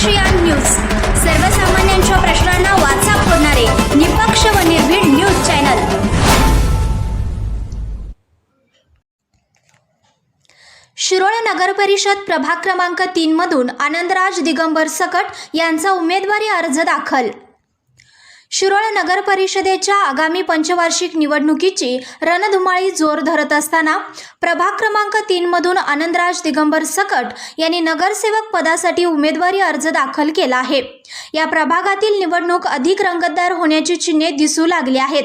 ASEAN news. सर्वसामान्यांच्या प्रश्नांना वाचा फोडणारे निपक्ष व निर्भीड न्यूज चॅनल. शिरोळ नगर परिषद प्रभाग क्रमांक तीन मधून आनंदराज दिगंबर सकट यांचा उमेदवारी अर्ज दाखल. शिरोळ नगर परिषदेच्या आगामी पंचवार्षिक निवडणुकीची रणधुमाळी जोर धरत असताना प्रभाग क्रमांक तीन मधून आनंदराज दिगंबर सकट यांनी नगरसेवक पदासाठी उमेदवारी अर्ज दाखल केला आहे. या प्रभागातील निवडणूक अधिक रंगतदार होण्याची चिन्हे दिसू लागली आहेत.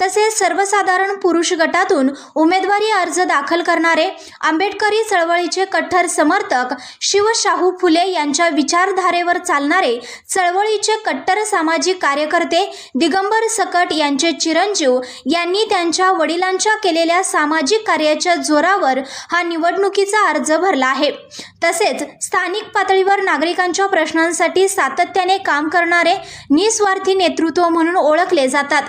तसेच सर्वसाधारण पुरुष गटातून उमेदवारी अर्ज दाखल करणारे आंबेडकरी चळवळीचे कट्टर समर्थक शिवशाहू फुले यांच्या विचारधारेवर चालणारे चळवळीचे कट्टर सामाजिक कार्यकर्ते दिगंबर सकट यांचे चिरंजीव यांनी त्यांच्या वडिलांच्या केलेल्या सामाजिक कार्याच्या जोरावर हा निवडणुकीचा अर्ज भरला आहे. तसेच स्थानिक पातळीवर नागरिकांच्या प्रश्नांसाठी सातत्याने काम करणारे निस्वार्थी नेतृत्व म्हणून ओळखले जातात.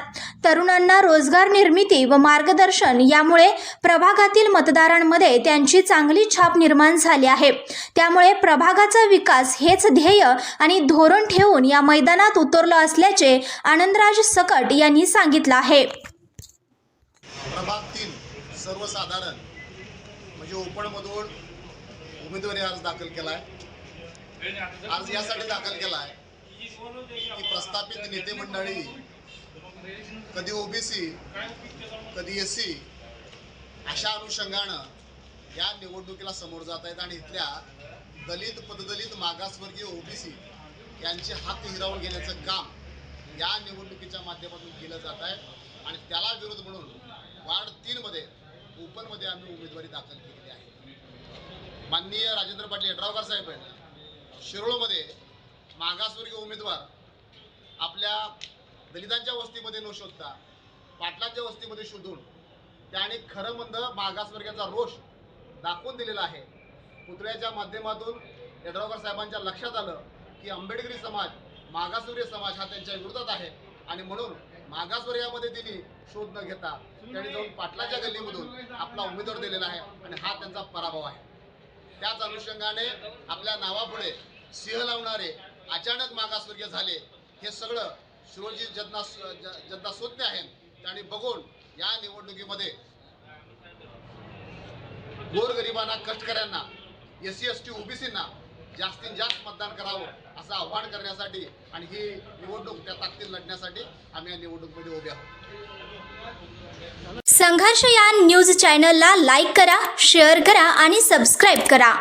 तरुणांना रोजगार निर्मिती व मार्गदर्शन यामुळे प्रभागातील मतदारांमध्ये त्यांची चांगली छाप निर्माण झाली आहे. त्यामुळे प्रभागाचा विकास हेच ध्येय आणि धोरण ठेवून या मैदानात उतरलं असल्याचे आनंदराज सकट यांनी सांगितलं आहे. प्रभाग तीन सर्वसाधारण म्हणजे ओपनमधून उमेदवारी अर्ज दाखल केला आहे अर्ज यासाठी दाखल केला आहे की प्रस्थापित नेते मंडळी कधी ओबीसी कधी एस सी अशा अनुषंगानं या निवडणुकीला समोर जात आहेत आणि इथल्या दलित पददलित मागासवर्गीय ओबीसी यांचे हक हिरावून घेण्याचं काम या निवडणुकीच्या माध्यमातून केलं जात आहे. आणि त्याला विरोध म्हणून वार्ड तीनमध्ये ओपनमध्ये आम्ही उमेदवारी दाखल केलेली आहे. माननीय राजेंद्र पाटील यड्रावकर साहेब आहेत. शिरोळमध्ये मागासवर्गीय उमेदवार आपल्या दलितांच्या वस्तीमध्ये न शोधता पाटलांच्या वस्तीमध्ये शोधून त्याने खरं मंद मागासवर्गाचा रोष दाखवून दिलेला आहे. पुतळ्याच्या माध्यमातून यड्रावकर साहेबांच्या लक्षात आलं की आंबेडकरी समाज मागासवर्गीय समाज हा त्यांच्या विरोधात आहे. आणि म्हणून मागासवर्गामध्ये त्यांनी शोध न घेता त्यांनी जाऊन पाटलाच्या गल्लीमधून आपला उमेदवार दिलेला आहे आणि हा त्यांचा पराभव आहे. त्याच अनुषंगाने आपल्या नावापुढे सिंह लावणारे अचानक मागासवर्गीय झाले. हे सगळं शिरोजी जनता जनता सोज्ञ आहेत त्यांनी बघून या निवडणुकीमध्ये गोरगरिबांना कष्टकऱ्यांना एस सी एस टी ओबीसींना जास्तीत जास्त मतदान करावं असं आव्हान करण्यासाठी आणि ही निवडणूक त्या ताकदीत लढण्यासाठी आम्ही या निवडणुकीमध्ये उभे आहोत. संघर्ष या न्यूज चॅनलला लाईक करा शेअर करा आणि सबस्क्राईब करा.